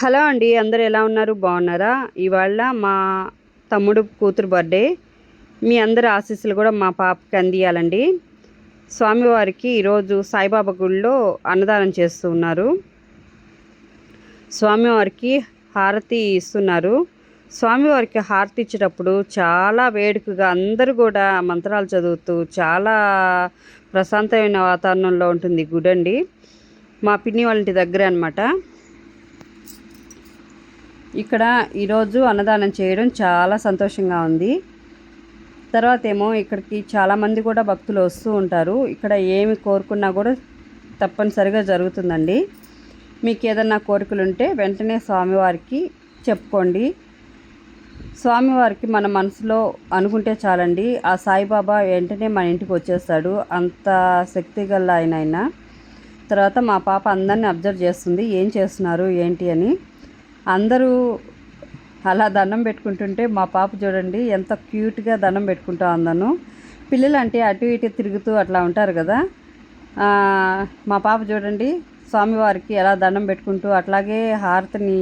Hello అండి అందరు ఎలా ఉన్నారు? బాగున్నారా? ఇవాళ మా తమ్ముడు కూతురు బర్త్డే. మీ అందరి ఆశీస్సులు కూడా మా పాపకి అందియాలండి. స్వామివారికి ఈరోజు సాయిబాబా గుడిలో అన్నదానం చేస్తూ ఉన్నారు. స్వామివారికి హారతి ఇస్తున్నారు. స్వామివారికి హారతి ఇచ్చేటప్పుడు చాలా వేడుకగా అందరూ కూడా మంత్రాలు చదువుతూ చాలా ప్రశాంతమైన వాతావరణంలో ఉంటుంది గుడండి. మా పిన్ని వాళ్ళ ఇంటి దగ్గర అనమాట ఇక్కడ ఈరోజు అన్నదానం చేయడం చాలా సంతోషంగా ఉంది. తర్వాత ఏమో ఇక్కడికి చాలామంది కూడా భక్తులు వస్తూ ఉంటారు. ఇక్కడ ఏమి కోరుకున్నా కూడా తప్పనిసరిగా జరుగుతుందండి. మీకు ఏదన్నా కోరికలు ఉంటే వెంటనే స్వామివారికి చెప్పుకోండి. స్వామివారికి మన మనసులో అనుకుంటే చాలండి ఆ సాయిబాబా వెంటనే మన ఇంటికి వచ్చేస్తాడు. అంత శక్తి గల్ల ఆయన ఆయన తర్వాత మా పాప అందరిని అబ్జర్వ్ చేస్తుంది ఏం చేస్తున్నారు ఏంటి అని. అందరూ అలా దండం పెట్టుకుంటుంటే మా పాప చూడండి ఎంత క్యూట్గా దండం పెట్టుకుంటా ఉందను. పిల్లలు అంటే అటు ఇటు తిరుగుతూ అట్లా ఉంటారు కదా. మా పాప చూడండి స్వామివారికి ఎలా దండం పెట్టుకుంటూ అట్లాగే హారతిని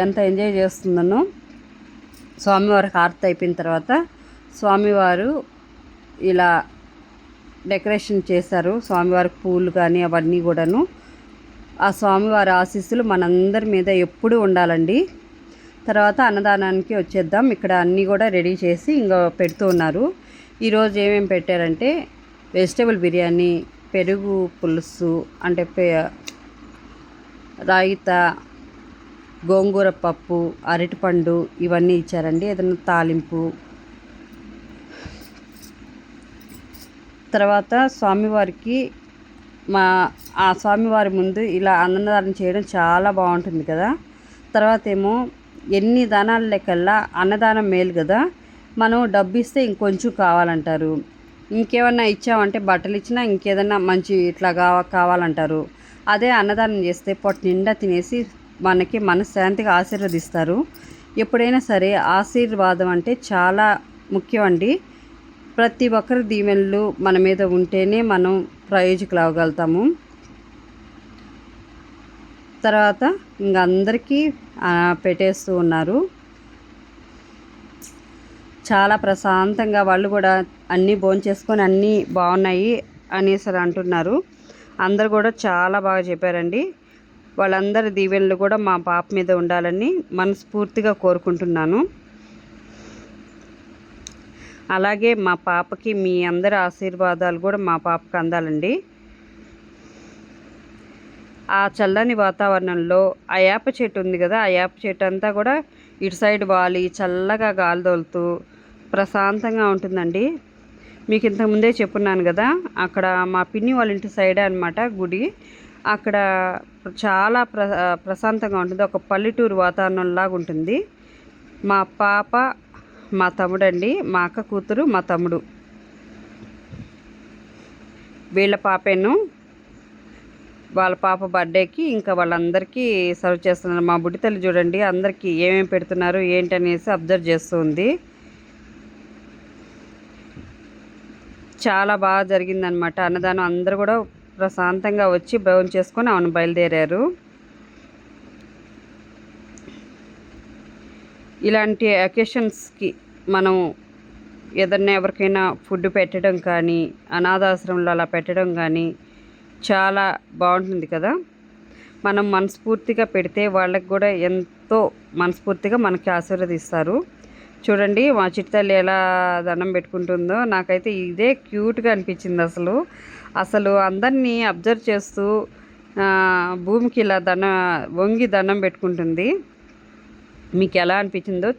ఎంత ఎంజాయ్ చేస్తుందను. స్వామివారికి హారతి అయిపోయిన తర్వాత స్వామివారు ఇలా డెకరేషన్ చేశారు. స్వామివారికి పూలు కానీ అవన్నీ కూడాను. ఆ స్వామివారి ఆశీస్సులు మనందరి మీద ఎప్పుడూ ఉండాలండి. తర్వాత అన్నదానానికి వచ్చేద్దాం. ఇక్కడ అన్నీ కూడా రెడీ చేసి ఇంకా పెడుతూ ఉన్నారు. ఈరోజు ఏమేమి పెట్టారంటే వెజిటేబుల్ బిర్యానీ పెరుగు పులుసు అంటే పె రాయిత గోంగూర పప్పు అరటిపండు ఇవన్నీ ఇచ్చారండి. ఏదైనా తాలింపు. తర్వాత స్వామివారికి మా ఆ స్వామివారి ముందు ఇలా అన్నదానం చేయడం చాలా బాగుంటుంది కదా. తర్వాత ఏమో ఎన్ని దానాల లెక్కల్లా అన్నదానం మేలు కదా. మనం డబ్బు ఇస్తే ఇంకొంచెం కావాలంటారు. ఇంకేమన్నా ఇచ్చామంటే బట్టలు ఇచ్చినా ఇంకేదన్నా మంచి ఇట్లా కావాలంటారు. అదే అన్నదానం చేస్తే పొట్ట నిండా తినేసి మనకి మనశ్శాంతిగా ఆశీర్వదిస్తారు. ఎప్పుడైనా సరే ఆశీర్వాదం అంటే చాలా ముఖ్యం అండి. ప్రతి ఒక్కరి దీవెనలు మన మీద ఉంటేనే మనం ప్రయోజకులు అవ్వగలుగుతాము తర్వాత ఇంక అందరికీ పెట్టేస్తూ ఉన్నారు. చాలా ప్రశాంతంగా వాళ్ళు కూడా అన్నీ భోంచేసుకొని అన్నీ బాగున్నాయి అనేసి అంటున్నారు. అందరు కూడా చాలా బాగా చెప్పారండి. వాళ్ళందరి దీవెనలు కూడా మా పాప మీద ఉండాలని మనస్ఫూర్తిగా కోరుకుంటున్నాను. అలాగే మా పాపకి మీ అందరి ఆశీర్వాదాలు కూడా మా పాపకి అందాలండి. ఆ చల్లని వాతావరణంలో ఆ యాప చెట్టు ఉంది కదా ఆ యాప చెట్టు అంతా కూడా ఇటు సైడ్ వాలి చల్లగా గాలి తోలుతూ ప్రశాంతంగా ఉంటుందండి. మీకు ఇంతకుముందే చెప్పున్నాను కదా అక్కడ మా పిన్ని వాళ్ళ ఇంటి సైడే అనమాట గుడి. అక్కడ చాలా ప్ర ప్రశాంతంగా ఉంటుంది. ఒక పల్లెటూరు వాతావరణంలాగా ఉంటుంది. మా పాప మా తమ్ముడు అండి మా అక్క కూతురు మా తమ్ముడు. వీళ్ళ పాపేను వాళ్ళ పాప బర్త్డేకి ఇంకా వాళ్ళందరికీ సర్వ్ చేస్తున్నారు. మా బుడ్డి తల్లి చూడండి అందరికీ ఏమేమి పెడుతున్నారు ఏంటి అబ్జర్వ్ చేస్తుంది. చాలా బాగా జరిగిందనమాట అన్నదానం అందరూ కూడా ప్రశాంతంగా వచ్చి భోజనం చేసుకొని అవును బయలుదేరారు. ఇలాంటి అకేషన్స్కి మనం ఏదన్నా ఎవరికైనా ఫుడ్ పెట్టడం కానీ అనాథాశ్రమంలో అలా పెట్టడం కానీ చాలా బాగుంటుంది కదా. మనం మనస్ఫూర్తిగా పెడితే వాళ్ళకి కూడా ఎంతో మనస్ఫూర్తిగా మనకి ఆశీర్వదిస్తారు. చూడండి మా చిట్టతల్లి ఎలా దండం పెట్టుకుంటుందో నాకైతే ఇదే క్యూట్గా అనిపించింది అసలు. అసలు అందరినీ అబ్జర్వ్ చేస్తూ భూమికి ఇలా దండం వంగి దండం పెట్టుకుంటుంది. మీకు ఎలా అనిపించిందో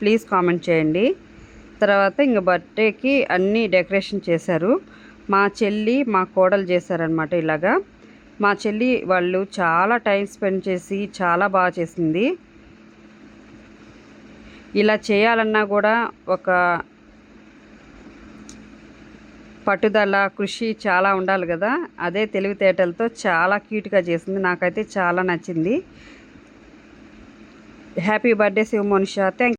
ప్లీజ్ కామెంట్ చేయండి. తర్వాత ఇంక బర్త్డేకి అన్నీ డెకరేషన్ చేశారు. మా చెల్లి మా కోడలు చేశారనమాట ఇలాగా. మా చెల్లి వాళ్ళు చాలా టైం స్పెండ్ చేసి చాలా బాగా చేసింది. ఇలా చేయాలన్నా కూడా ఒక పట్టుదల కృషి చాలా ఉండాలి కదా. అదే తెలివితేటలతో చాలా క్యూట్గా చేసింది. నాకైతే చాలా నచ్చింది. happy birthday Shiva Manusha thank